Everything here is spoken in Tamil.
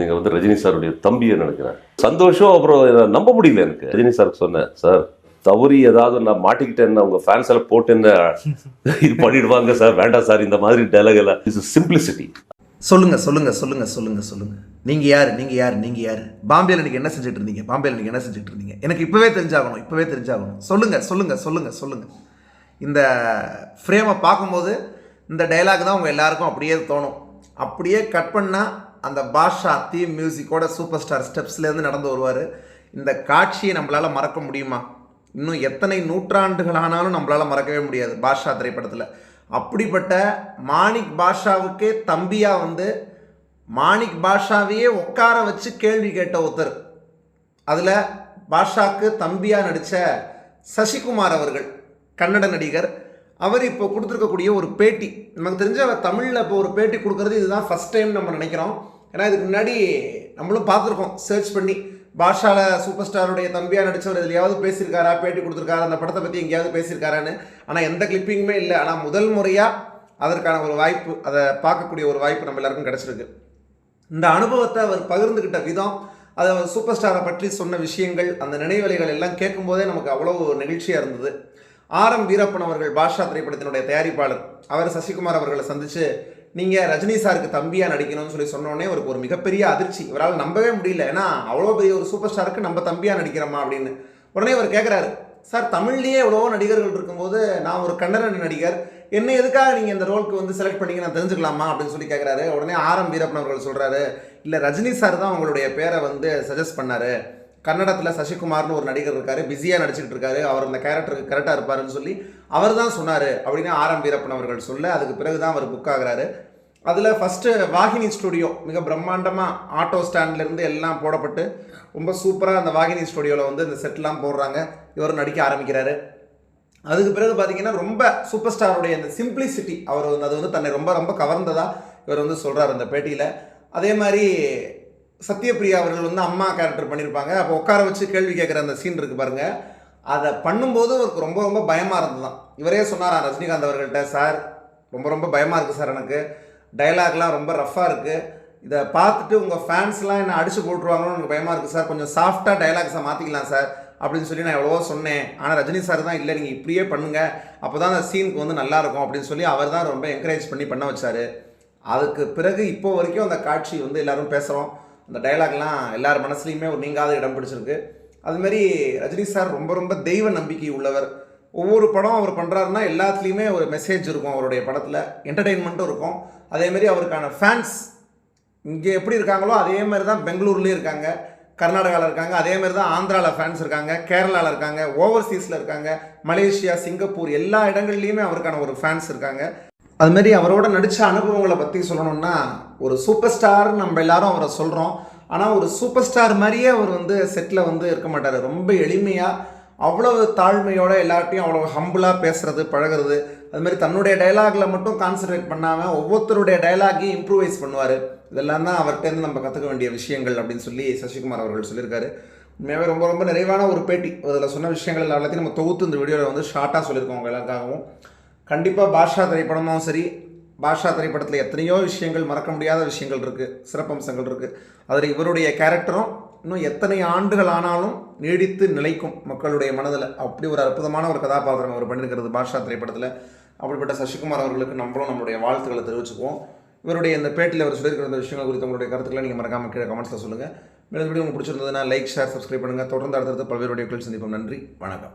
நீங்கள் வந்து ரஜினி சாருடைய தம்பியை நினைக்கிறேன் சந்தோஷம் அப்புறம் நம்ப முடியல எனக்கு. ரஜினி சாருக்கு சொன்னேன் சார் தவறி ஏதாவது நான் மாட்டிக்கிட்டேன்னு அவங்க ஃபேன்ஸ் எல்லாம் போட்டு என்ன இது பண்ணிடுவாங்க சார் வேண்டாம் சார் இந்த மாதிரி dialogue எல்லாம். இஸ் சிம்பிளிசிட்டி சொல்லுங்க சொல்லுங்க சொல்லுங்க சொல்லுங்க சொல்லுங்க. நீங்க யாரு நீங்க யாரு நீங்க யாரு? பாம்பேல இன்னைக்கு என்ன செஞ்சுட்டு இருந்தீங்க? பாம்பேல இன்னைக்கு என்ன செஞ்சுட்டு இருந்தீங்க? எனக்கு இப்பவே தெரிஞ்சாகணும் இப்பவே தெரிஞ்சாகணும். சொல்லுங்க சொல்லுங்க சொல்லுங்க சொல்லுங்க. இந்த ஃப்ரேமை பார்க்கும்போது இந்த டைலாக் தான் உங்க எல்லாருக்கும் அப்படியே தோணும். அப்படியே கட் பண்ணால் அந்த பாஷா தீம் மியூசிக்கோட சூப்பர் ஸ்டார் ஸ்டெப்ஸ்லேருந்து நடந்து வருவார். இந்த காட்சியை நம்மளால் மறக்க முடியுமா? இன்னும் எத்தனை நூற்றாண்டுகள் ஆனாலும் நம்மளால் மறக்கவே முடியாது பாஷா திரைப்படத்தில். அப்படிப்பட்ட மாணிக் பாஷாவுக்கே தம்பியாக வந்து மாணிக் பாஷாவையே உட்கார வச்சு கேள்வி கேட்ட ஒருத்தர். அதில் பாஷாக்கு தம்பியாக நடித்த சசிகுமார் அவர்கள் கன்னட நடிகர். அவர் இப்போ கொடுத்துருக்கக்கூடிய ஒரு பேட்டி நமக்கு தெரிஞ்ச அவர் தமிழில் இப்போ ஒரு பேட்டி கொடுக்குறது இதுதான் ஃபஸ்ட் டைம் நம்ம நினைக்கிறோம். ஏன்னா இதுக்கு முன்னாடி நம்மளும் பார்த்துருக்கோம். சர்ச் பண்ணி பாஷால சூப்பர் ஸ்டாருடைய தம்பியாக நடித்தவர் எதுலையாவது பேசியிருக்காரா பேட்டி கொடுத்துருக்காரா அந்த படத்தை பற்றி எங்கேயாவது பேசியிருக்காரான்னு. ஆனால் எந்த கிளிப்பிங்குமே இல்லை. ஆனால் முதல் முறையாக அதற்கான ஒரு வாய்ப்பு அதை பார்க்கக்கூடிய ஒரு வாய்ப்பு நம்ம எல்லாருக்கும் கிடச்சிருக்கு. இந்த அனுபவத்தை அவர் பகிர்ந்துக்கிட்ட விதம் அதை அவர் சூப்பர் ஸ்டாரை பற்றி சொன்ன விஷயங்கள் அந்த நினைவலைகள் எல்லாம் கேட்கும்போதே நமக்கு அவ்வளோ நெகிழ்ச்சியாக இருந்தது. ஆர் எம் வீரப்பன் அவர்கள் பாஷா திரைப்படத்தினுடைய தயாரிப்பாளர். அவர் சசிகுமார் அவர்களை சந்தித்து நீங்கள் ரஜினி சாருக்கு தம்பியாக நடிக்கணும்னு சொல்லி சொன்னோடனே ஒரு ஒரு மிகப்பெரிய அதிர்ச்சி. இவரால் நம்பவே முடியல. ஏன்னா அவ்வளோ பெரிய ஒரு சூப்பர் ஸ்டாருக்கு நம்ம தம்பியாக நடிக்கிறோமா அப்படின்னு. உடனே அவர் கேட்குறாரு சார் தமிழ்லேயே எவ்வளவோ நடிகர்கள் இருக்கும்போது நான் ஒரு கன்னட நடிகர். என்ன எதுக்காக நீங்கள் இந்த ரோலுக்கு வந்து செலக்ட் பண்ணீங்க நான் தெரிஞ்சுக்கலாமா? அப்படின்னு சொல்லி கேட்குறாரு உடனே ஆர் எம் வீரப்பன் அவர்கள் சொல்கிறாரு இல்லை ரஜினி சார் தான் உங்களுடைய பேரை வந்து சஜஸ்ட் பண்ணார். கன்னடத்தில் சசிகுமார்னு ஒரு நடிகர் இருக்காரு. பிஸியாக நடிச்சுக்கிட்டு இருக்காரு. அவர் அந்த கேரக்டருக்கு கரெக்டாக இருப்பாருன்னு சொல்லி அவர் தான் சொன்னார் அப்படின்னு ஆர் எம் வீரப்பன் அவர்கள் சொல்ல. அதுக்கு பிறகு தான் அவர் புக் ஆகுறாரு. அதில் ஃபஸ்ட்டு வாகினி ஸ்டுடியோ மிக பிரம்மாண்டமாக ஆட்டோ ஸ்டாண்ட்லேருந்து எல்லாம் போடப்பட்டு ரொம்ப சூப்பராக அந்த வாகினி ஸ்டுடியோவில் வந்து இந்த செட்லாம் போடுறாங்க. இவர் நடிக்க ஆரம்பிக்கிறாரு. அதுக்கு பிறகு பார்த்தீங்கன்னா ரொம்ப சூப்பர் ஸ்டாருடைய அந்த சிம்பிளிசிட்டி அவர் வந்து அது வந்து தன்னை ரொம்ப ரொம்ப கவர்ந்ததாக இவர் வந்து சொல்கிறார் அந்த பேட்டியில். அதே மாதிரி சத்யபிரியா அவர்கள் வந்து அம்மா கேரக்டர் பண்ணியிருப்பாங்க அப்போ உட்கார வச்சு கேள்வி கேட்குற அந்த சீன் இருக்குது பாருங்கள் அதை பண்ணும்போது அவருக்கு ரொம்ப ரொம்ப பயமாக இருந்ததுதான். இவரே சொன்னாரா ரஜினிகாந்த் அவர்கள்ட்ட சார் ரொம்ப ரொம்ப பயமாக இருக்குது சார் எனக்கு. டயலாக்லாம் ரொம்ப ரஃப்பாக இருக்குது இதை பார்த்துட்டு உங்கள் ஃபேன்ஸ்லாம் என்ன அடிச்சு போட்டுருவாங்கன்னு எனக்கு பயமாக இருக்குது சார். கொஞ்சம் சாஃப்டாக டைலாக்ஸை மாற்றிக்கலாம் சார். அப்படின்னு சொல்லி நான் எவ்வளவோ சொன்னேன். ஆனால் ரஜினி சார் தான் இல்லை நீங்கள் இப்படியே பண்ணுங்கள் அப்போ தான் அந்த சீனுக்கு வந்து நல்லாயிருக்கும் அப்படின்னு சொல்லி அவர் தான் ரொம்ப என்கரேஜ் பண்ணி பண்ண வச்சார். அதுக்கு பிறகு இப்போ வரைக்கும் அந்த காட்சி வந்து எல்லோரும் பேசுகிறோம் அந்த டயலாக்லாம் எல்லார் மனசுலையுமே ஒரு நீங்காத இடம் பிடிச்சிருக்கு. அதுமாரி ரஜினி சார் ரொம்ப ரொம்ப தெய்வ நம்பிக்கை உள்ளவர். ஒவ்வொரு படம் அவர் பண்ணுறாருன்னா எல்லாத்துலேயுமே ஒரு மெசேஜ் இருக்கும் அவருடைய படத்தில். என்டர்டெயின்மெண்ட்டும் இருக்கும். அதேமாரி அவருக்கான ஃபேன்ஸ் இங்கே எப்படி இருக்காங்களோ அதே மாதிரி தான் பெங்களூர்லேயும் இருக்காங்க. கர்நாடகாவில் இருக்காங்க. அதே மாதிரி தான் ஆந்திராவில் ஃபேன்ஸ் இருக்காங்க. கேரளாவில் இருக்காங்க. ஓவர்சீஸில் இருக்காங்க. மலேசியா சிங்கப்பூர் எல்லா இடங்கள்லையுமே அவருக்கான ஒரு ஃபேன்ஸ் இருக்காங்க. அதுமாரி அவரோட நடித்த அனுபவங்களை பற்றி சொல்லணும்னா ஒரு சூப்பர் ஸ்டார் நம்ம எல்லாரும் அவரை சொல்கிறோம் ஆனால் ஒரு சூப்பர் ஸ்டார் மாதிரியே அவர் வந்து செட்டில் வந்து இருக்க மாட்டார். ரொம்ப எளிமையாக அவ்வளவு தாழ்மையோட எல்லார்ட்டையும் அவ்வளோ ஹம்புளாக பேசுறது பழகுறது. அதுமாரி தன்னுடைய டயலாகில் மட்டும் கான்சன்ட்ரேட் பண்ணாமல் ஒவ்வொருத்தருடைய டயலாகையும் இம்ப்ரூவைஸ் பண்ணுவார். இதெல்லாம் தான் அவர்கிட்டருந்து நம்ம கற்றுக்க வேண்டிய விஷயங்கள் அப்படின்னு சொல்லி சசிகுமார் அவர்கள் சொல்லியிருக்காரு. உண்மையாகவே ரொம்ப ரொம்ப நிறைவான ஒரு பேட்டி. அதில் சொன்ன விஷயங்கள் எல்லாத்தையும் நம்ம தொகுத்து இந்த வீடியோவில் வந்து ஷார்ட்டாக சொல்லியிருக்கோம் அவங்க எல்லாருக்காகவும். கண்டிப்பாக பாஷா திரைப்படமும் சரி பாஷா திரைப்படத்தில் எத்தனையோ விஷயங்கள் மறக்க முடியாத விஷயங்கள் இருக்குது சிறப்பம்சங்கள் இருக்குது அதில் இவருடைய கேரக்டரும் இன்னும் எத்தனை ஆண்டுகள் ஆனாலும் நீடித்து நிலைக்கும் மக்களுடைய மனதில். அப்படி ஒரு அற்புதமான ஒரு கதாபாத்திரம் அவர் பண்ணியிருக்கிறது பாஷா திரைப்படத்தில். அப்படிப்பட்ட சசிகுமார் அவர்களுக்கு நம்மளும் நம்மளுடைய வாழ்த்துக்களை தெரிவிச்சுக்குவோம். இவருடைய இந்த பேட்டியில் அவர் சொல்லியிருக்கிற இந்த விஷயங்கள் குறித்து உங்களுடைய கருத்துக்களை நீங்கள் மறக்காமல் கீழே கமெண்ட்ஸில் சொல்லுங்கள் மேலும் உங்களுக்கு பிடிச்சிருந்ததுன்னா லைக் ஷேர் சப்ஸ்கிரைப் பண்ணுங்கள் தொடர்ந்து அடுத்தடுத்து பல்வேறு வீடியோக்கள் சந்திப்போம். நன்றி. வணக்கம்.